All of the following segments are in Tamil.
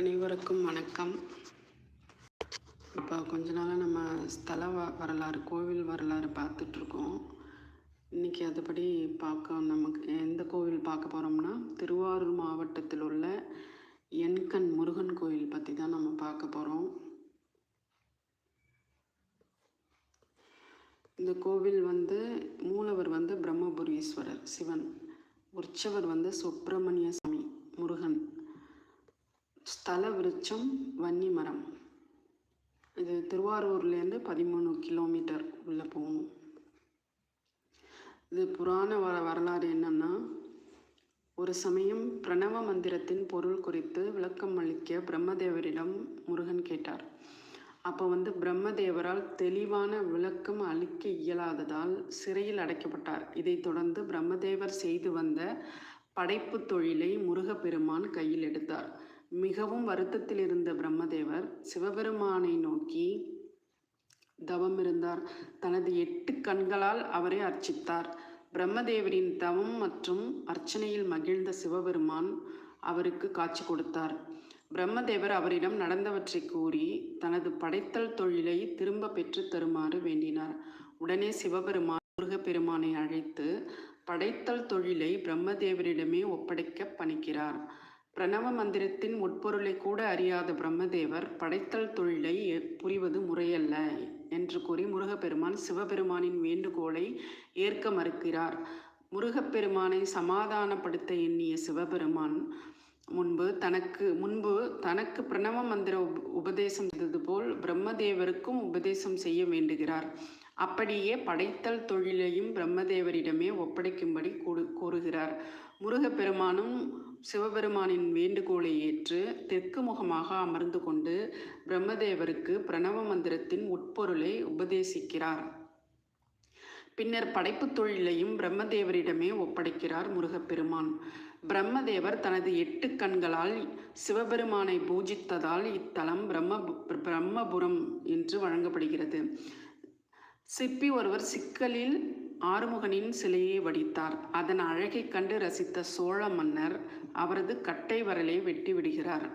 அனைவருக்கும் வணக்கம். இப்போ கொஞ்ச நாளாக நம்ம ஸ்தல வ வரலாறு கோவில் வரலாறு பார்த்துட்ருக்கோம். இன்றைக்கி அதுபடி பார்க்க நமக்கு எந்த கோவில் பார்க்க போகிறோம்னா திருவாரூர் மாவட்டத்தில் உள்ள எண்கண் முருகன் கோவில் பற்றி தான் நம்ம பார்க்க போகிறோம் இந்த கோவில் வந்து மூலவர் வந்து பிரம்மபுரீஸ்வரர் சிவன். உற்சவர் வந்து சுப்பிரமணிய ஸ்தல விருட்சம் வன்னி மரம் இது திருவாரூர்லேருந்து பதிமூணு கிலோமீட்டர் உள்ளே போகும் இது புராண வர வரலாறு என்னன்னா ஒரு சமயம் பிரணவ மந்திரத்தின் பொருள் குறித்து விளக்கம் அளிக்க பிரம்மதேவரிடம் முருகன் கேட்டார். அப்போ வந்து பிரம்மதேவரால் தெளிவான விளக்கம் அளிக்க இயலாததால் சிறையில் அடைக்கப்பட்டார். இதைத் தொடர்ந்து பிரம்மதேவர் செய்து வந்த படைப்பு தொழிலை முருகப்பெருமான் கையில் எடுத்தார். மிகவும் வருத்தத்தில் இருந்த பிரம்மதேவர் சிவபெருமானை நோக்கி தவம் இருந்தார். தனது எட்டு கண்களால் அவரை அர்ச்சித்தார். பிரம்மதேவரின் தவம் மற்றும் அர்ச்சனையில் மகிழ்ந்த சிவபெருமான் அவருக்கு காட்சி கொடுத்தார். பிரம்மதேவர் அவரிடம் நடந்தவற்றை கூறி தனது படைத்தல் தொழிலை திரும்ப பெற்று தருமாறு வேண்டினார். உடனே சிவபெருமான் முருகப்பெருமானை அழைத்து படைத்தல் தொழிலை பிரம்மதேவரிடமே ஒப்படைக்க பணிக்கிறார். பிரணவ மந்திரத்தின் உட்பொருளை கூட அறியாத பிரம்மதேவர் படைத்தல் தொழிலை புரிவது முறையல்ல என்று கூறி முருகப்பெருமான் சிவபெருமானின் வேண்டுகோளை ஏற்க மறுக்கிறார். முருகப்பெருமானை சமாதானப்படுத்த எண்ணிய சிவபெருமான் முன்பு தனக்கு முன்பு தனக்கு பிரணவ மந்திர உபதேசம் செய்தது போல் பிரம்மதேவருக்கும் உபதேசம் செய்ய வேண்டுகிறார். அப்படியே படைத்தல் தொழிலையும் பிரம்மதேவரிடமே ஒப்படைக்கும்படி கூறு கூறுகிறார். முருகப்பெருமானும் சிவபெருமானின் வேண்டுகோளை ஏற்று தெற்கு முகமாக அமர்ந்து கொண்டு பிரம்மதேவருக்கு பிரணவ மந்திரத்தின் உட்பொருளை உபதேசிக்கிறார். பின்னர் படைப்பு தொழிலையும் பிரம்மதேவரிடமே ஒப்படைக்கிறார் முருகப்பெருமான். பிரம்மதேவர் தனது எட்டு கண்களால் சிவபெருமானை பூஜித்ததால் இத்தலம் பிரம்ம பிரம்மபுரம் என்று வழங்கப்படுகிறது. சிற்பி ஒருவர் சிக்கலில் ஆறுமுகனின் சிலையை வடித்தார். அதன் அழகைக் கண்டு ரசித்த சோழ மன்னர் அவரது கட்டை வரலை வெட்டி விடுகிறார்.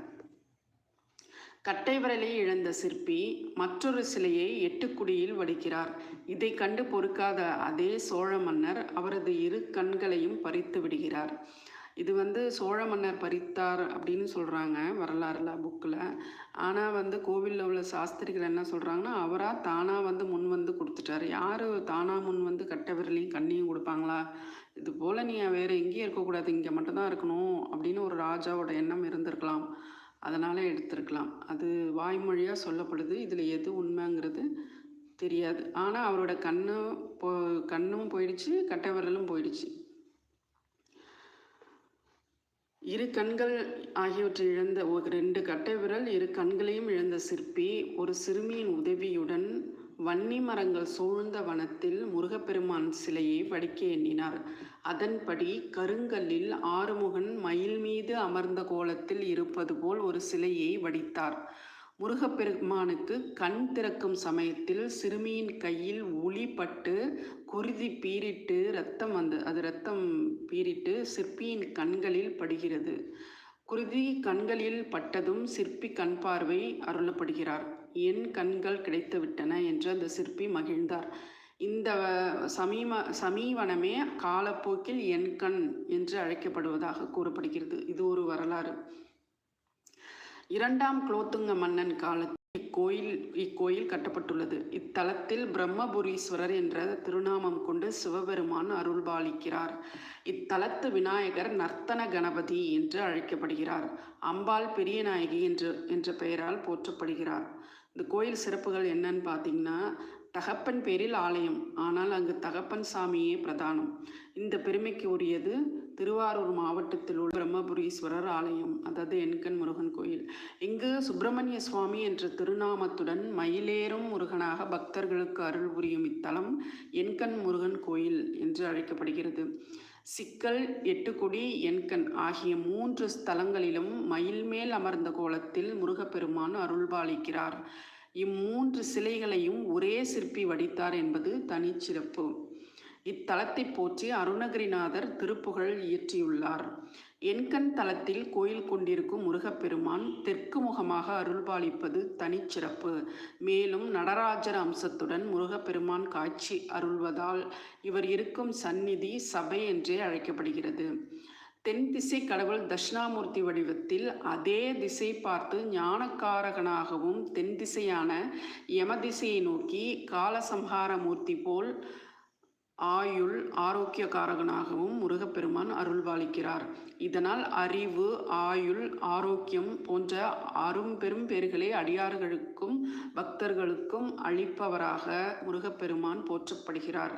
கட்டை வரலை இழந்த சிற்பி மற்றொரு சிலையை எட்டுக்குடியில் வடிக்கிறார். இதை கண்டு பொறுக்காத அதே சோழ மன்னர் அவரது இரு கண்களையும் பறித்து விடுகிறார். இது வந்து சோழ மன்னர் பறித்தார் அப்படின்னு சொல்கிறாங்க வரலாறுல புக்கில் ஆனால் வந்து கோவிலில் உள்ள சாஸ்திரிகள் என்ன சொல்கிறாங்கன்னா அவராக தானாக வந்து முன் வந்து கொடுத்துட்டார். யார் தானாக முன் வந்து கட்ட விரலையும் கண்ணியும் கொடுப்பாங்களா? இது போல் நீ வேறு எங்கேயும் இருக்கக்கூடாது இங்கே மட்டும்தான் இருக்கணும் அப்படின்னு ஒரு ராஜாவோட எண்ணம் இருந்திருக்கலாம். அதனால் எடுத்திருக்கலாம். அது வாய்மொழியாக சொல்லப்படுது. இதில் எது உண்மைங்கிறது தெரியாது. ஆனால் அவரோட கண்ணு போ கண்ணும் போயிடுச்சு கட்டை விரலும் போயிடுச்சு. இரு கண்கள் ஆகியவற்றை இழந்த ஒரு ரெண்டு கட்டை விரல் இரு கண்களையும் இழந்த சிற்பி ஒரு சிறுமியின் உதவியுடன் வன்னி மரங்கள் சூழ்ந்த வனத்தில் முருகப்பெருமான் சிலையை வடிக்க எண்ணினார். அதன்படி கருங்கல்லில் ஆறுமுகன் மயில் மீது அமர்ந்த கோலத்தில் இருப்பது போல் ஒரு சிலையை வடித்தார். முருகப்பெருமானுக்கு கண் திறக்கும் சமயத்தில் சிறுமியின் கையில் ஒளிப்பட்டு குருதி பீறிட்டு ரத்தம் வந்து அது ரத்தம் பீறிட்டு சிற்பியின் கண்களில் படுகிறது. குருதி கண்களில் பட்டதும் சிற்பி கண் பார்வை அருளப்படுகிறார். என் கண்கள் கிடைத்துவிட்டன என்று அந்த சிற்பி மகிழ்ந்தார். இந்த சமீம சமீவனமே காலப்போக்கில் என் கண் என்று அழைக்கப்படுவதாக கூறப்படுகிறது. இது ஒரு வரலாறு. இரண்டாம் குலோத்துங்க மன்னன் காலத்தில் இக்கோயில் இக்கோயில் கட்டப்பட்டுள்ளது. இத்தலத்தில் பிரம்மபுரீஸ்வரர் என்ற திருநாமம் கொண்டு சிவபெருமான் அருள்பாலிக்கிறார். இத்தலத்து விநாயகர் நர்த்தன கணபதி என்று அழைக்கப்படுகிறார். அம்பாள் பெரியநாயகி என்று என்ற பெயரால் போற்றப்படுகிறார். இந்த கோயில் சிறப்புகள் என்னன்னு பார்த்தீங்கன்னா தகப்பன் பேரில் ஆலயம் ஆனால் அங்கு தகப்பன் சாமியே பிரதானம். இந்த பெருமைக்கு உரியது திருவாரூர் மாவட்டத்தில் உள்ள பிரம்மபுரீஸ்வரர் ஆலயம் அதாவது எண்கண் முருகன் கோயில். இங்கு சுப்பிரமணிய சுவாமி என்ற திருநாமத்துடன் மயிலேறும் முருகனாக பக்தர்களுக்கு அருள் புரியும் இத்தலம் எண்கண் முருகன் கோயில் என்று அழைக்கப்படுகிறது. சிக்கல் எட்டுக்குடி எண்கண் ஆகிய மூன்று ஸ்தலங்களிலும் மயில் மேல் அமர்ந்த கோலத்தில் முருகப்பெருமான் அருள்பாலிக்கிறார். இம்மூன்று சிலைகளையும் ஒரே சிற்பி வடித்தார் என்பது தனிச்சிறப்பு. இத்தலத்தை போற்றி அருணகிரிநாதர் திருப்புகழ் இயற்றியுள்ளார். எண்கண் தலத்தில் கோயில் கொண்டிருக்கும் முருகப்பெருமான் தெற்கு முகமாக அருள்பாலிப்பது தனிச்சிறப்பு. மேலும் நடராஜர் அம்சத்துடன் முருகப்பெருமான் காட்சி அருள்வதால் இவர் இருக்கும் சந்நிதி சபை என்றே அழைக்கப்படுகிறது. தென் திசை கடவுள் தட்சிணாமூர்த்தி வடிவத்தில் அதே திசை பார்த்து ஞானக்காரகனாகவும் தென் திசையான யம திசையை நோக்கி காலசம்ஹார மூர்த்தி போல் ஆயுள் ஆரோக்கியக்காரகனாகவும் முருகப்பெருமான் அருள்பாலிக்கிறார் இதனால் அறிவு ஆயுள் ஆரோக்கியம் போன்ற அரும்பெரும் பேர்களை அடியார்களுக்கும் பக்தர்களுக்கும் அளிப்பவராக முருகப்பெருமான் போற்றப்படுகிறார்.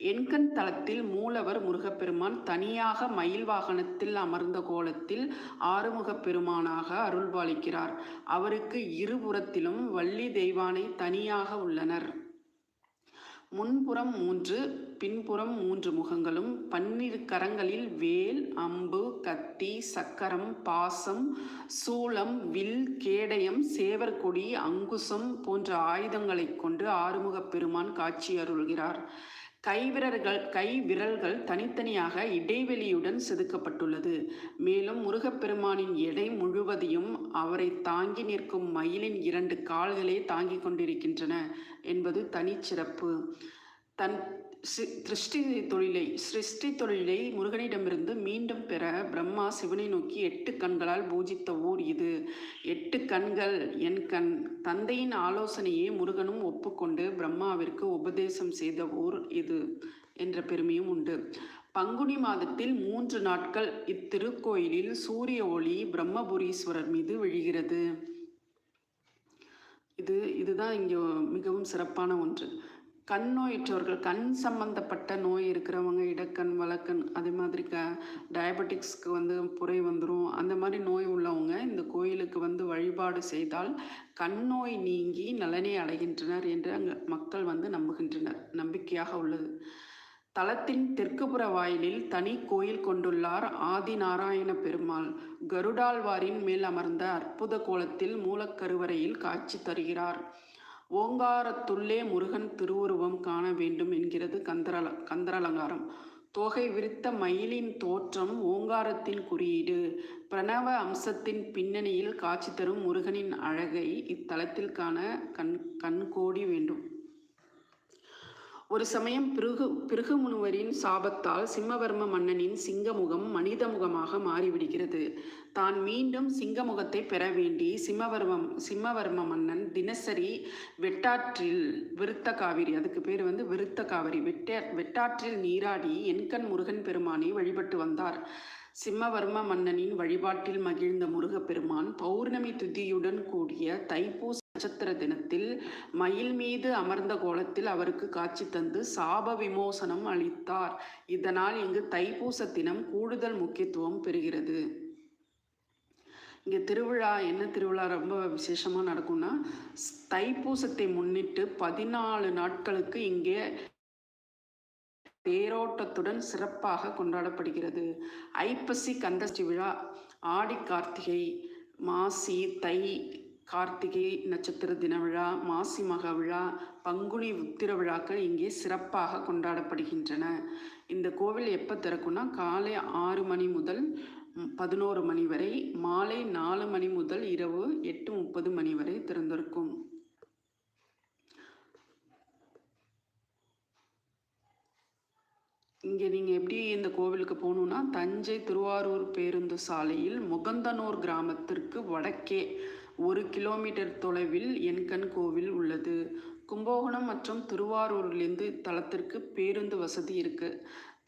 எண்கண் தலத்தில் மூலவர் முருகப்பெருமான் தனியாக மயில் வாகனத்தில் அமர்ந்த கோலத்தில் ஆறுமுகப் பெருமானாக அருள்பாலிக்கிறார். அவருக்கு இருபுறத்திலும் வள்ளி தெய்வானை தனியாக உள்ளனர். முன்புறம் மூன்று பின்புறம் மூன்று முகங்களும் பன்னிரு கரங்களில் வேல் அம்பு கத்தி சக்கரம் பாசம் சூளம் வில் கேடயம் சேவற்கொடி அங்குசம் போன்ற ஆயுதங்களைக் கொண்டு ஆறுமுகப் பெருமான் காட்சி அருள்கிறார். கைவிரல்கள் கை விரல்கள் தனித்தனியாக இடைவெளியுடன் செதுக்கப்பட்டுள்ளது. மேலும் முருகப்பெருமானின் எடை முழுவதையும் அவரை தாங்கி நிற்கும் மயிலின் இரண்டு கால்களே தாங்கிக் கொண்டிருக்கின்றன என்பது தனிச்சிறப்பு. தன் திருஷ்டி தொழிலை சிருஷ்டி தொழிலை முருகனிடமிருந்து மீண்டும் பெற பிரம்மா சிவனை நோக்கி எட்டு கண்களால் பூஜித்த ஊர் இது. எட்டு கண்கள் என் கண். தந்தையின் ஆலோசனையை முருகனும் ஒப்புக்கொண்டு பிரம்மாவிற்கு உபதேசம் செய்த ஊர் இது என்ற பெருமையும் உண்டு. பங்குனி மாதத்தில் மூன்று நாட்கள் இத்திருக்கோயிலில் சூரிய ஒளி பிரம்மபுரீஸ்வரர் மீது விழுகிறது. இது இதுதான் இங்கே மிகவும் சிறப்பான ஒன்று. கண் நோயற்றவர்கள் கண் சம்பந்தப்பட்ட நோய் இருக்கிறவங்க இடக்கண் வழக்கண் அதே மாதிரி க டயபெட்டிக்ஸ்க்கு வந்து புரை வந்துடும் அந்த மாதிரி நோய் உள்ளவங்க இந்த கோயிலுக்கு வந்து வழிபாடு செய்தால் கண் நோய் நீங்கி நலனை அடைகின்றனர் என்று அங்கே மக்கள் வந்து நம்புகின்றனர். நம்பிக்கையாக உள்ளது. தலத்தின் தெற்குப்புற வாயிலில் தனி கோயில் கொண்டுள்ளார் ஆதி நாராயண பெருமாள். கருடாழ்வாரின் மேல் அமர்ந்த அற்புத கோலத்தில் மூலக்கருவறையில் காட்சி தருகிறார். ஓங்காரத்துள்ளே முருகன் திருவுருவம் காண வேண்டும் என்கிறது கந்தரல கந்தரலங்காரம். தோகை விரித்த மயிலின் தோற்றம் ஓங்காரத்தின் குறியீடு. பிரணவ அம்சத்தின் பின்னணியில் காட்சி தரும் முருகனின் அழகை இத்தலத்தில் காண கண் கண்கோடி வேண்டும். ஒரு சமயம் பிருகு பிருகுமுனுவரின் சாபத்தால் சிம்மவர்ம மன்னனின் சிங்கமுகம் மனித முகமாக மாறிவிடுகிறது. தான் மீண்டும் சிங்கமுகத்தை பெற வேண்டி சிம்மவர்மம் சிம்மவர்ம மன்னன் தினசரி வெட்டாற்றில் விருத்த காவிரி அதுக்கு பேர் வந்து விருத்த காவிரி. வெட்ட வெட்டாற்றில் நீராடி என்கண் முருகன் பெருமானை வழிபட்டு வந்தார். சிம்மவர்ம மன்னனின் வழிபாட்டில் மகிழ்ந்த முருகப்பெருமான் பௌர்ணமி துதியுடன் கூடிய தைப்பூச நட்சத்திர தினத்தில் மயில் மீது அமர்ந்த கோலத்தில் அவருக்கு காட்சி தந்து சாப விமோசனம் அளித்தார். இதனால் இங்கு தைப்பூச தினம் கூடுதல் முக்கியத்துவம் பெறுகிறது. இங்கே திருவிழா என்ன திருவிழா ரொம்ப விசேஷமாக நடக்கும்னா ஸ்- தைப்பூசத்தை முன்னிட்டு பதினாலு நாட்களுக்கு இங்கே தேரோட்டத்துடன் சிறப்பாக கொண்டாடப்படுகிறது. ஐப்பசி கந்தஷ்டி விழா ஆடி கார்த்திகை மாசி தை கார்த்திகை நட்சத்திர தின விழா மாசி மக விழா பங்குனி உத்திர விழாக்கள் இங்கே சிறப்பாக கொண்டாடப்படுகின்றன. இந்த கோவில் எப்போ திறக்கும்னா காலை ஆறு மணி முதல் பதினோரு மணி வரை மாலை நாலு மணி முதல் இரவு எட்டு முப்பது மணி வரை திறந்திருக்கும். இங்கே நீங்கள் எப்படி இந்த கோவிலுக்கு போகணுன்னா தஞ்சை திருவாரூர் பேருந்து சாலையில் முகந்தனூர் கிராமத்திற்கு வடக்கே ஒரு கிலோமீட்டர் தொலைவில் என்கண் கோவில் உள்ளது. கும்பகோணம் மற்றும் திருவாரூரிலிருந்து தலத்திற்கு பேருந்து வசதி இருக்குது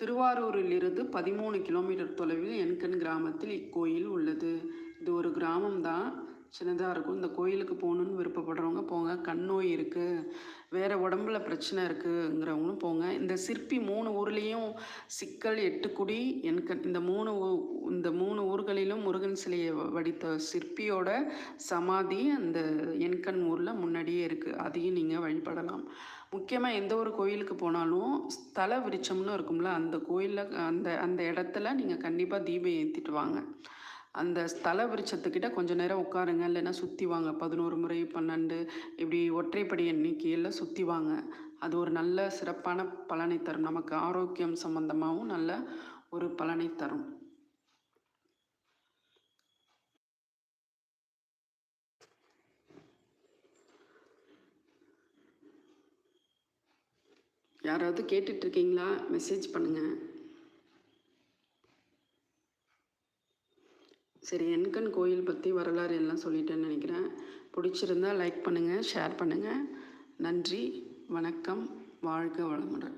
திருவாரூரிலிருந்து பதிமூணு கிலோமீட்டர் தொலைவில் என்கண் கிராமத்தில் இக்கோயில் உள்ளது. இது ஒரு கிராமம் தான் சின்னதாக இருக்கும். இந்த கோயிலுக்கு போகணுன்னு விருப்பப்படுறவங்க போங்க. கண் நோய் இருக்குது வேறு உடம்புல பிரச்சனை இருக்குங்கிறவங்களும் போங்க. இந்த சிற்பி மூணு ஊர்லேயும் சிக்கல் எட்டுக்குடி என்கண் இந்த மூணு ஊ- இந்த மூணு ஊர்களிலும் முருகன் சிலையை வடித்த சிற்பியோட சமாதி அந்த எண்கண் ஊரில் முன்னாடியே இருக்குது அதையும் நீங்கள் வழிபடலாம். முக்கியமாக எந்த ஒரு கோயிலுக்கு போனாலும் ஸ்தல விருட்சம்னு இருக்கும்ல அந்த கோயிலில் அந்த அந்த இடத்துல நீங்கள் கண்டிப்பாக தீபம் ஏற்றிட்டு வாங்க. அந்த ஸ்தல விருட்சத்துக்கிட்ட கொஞ்சம் நேரம் உட்காருங்க இல்லைன்னா சுற்றி வாங்க. பதினோரு முறை பன்னெண்டு இப்படி ஒற்றைப்படி எண்ணிக்கையில் சுற்றி வாங்க. அது ஒரு நல்ல சிறப்பான பலனை தரும். நமக்கு ஆரோக்கியம் சம்பந்தமாகவும் நல்ல ஒரு பலனை தரும். யாராவது கேட்டுட்ருக்கீங்களா? மெசேஜ் பண்ணுங்கள் சரி என்கண் கோயில் பற்றி வரலாறு எல்லாம் சொல்லிட்டேன்னு நினைக்கிறேன். பிடிச்சிருந்தா லைக் பண்ணுங்கள் ஷேர் பண்ணுங்கள் நன்றி வணக்கம் வாழ்க வளமுடன்.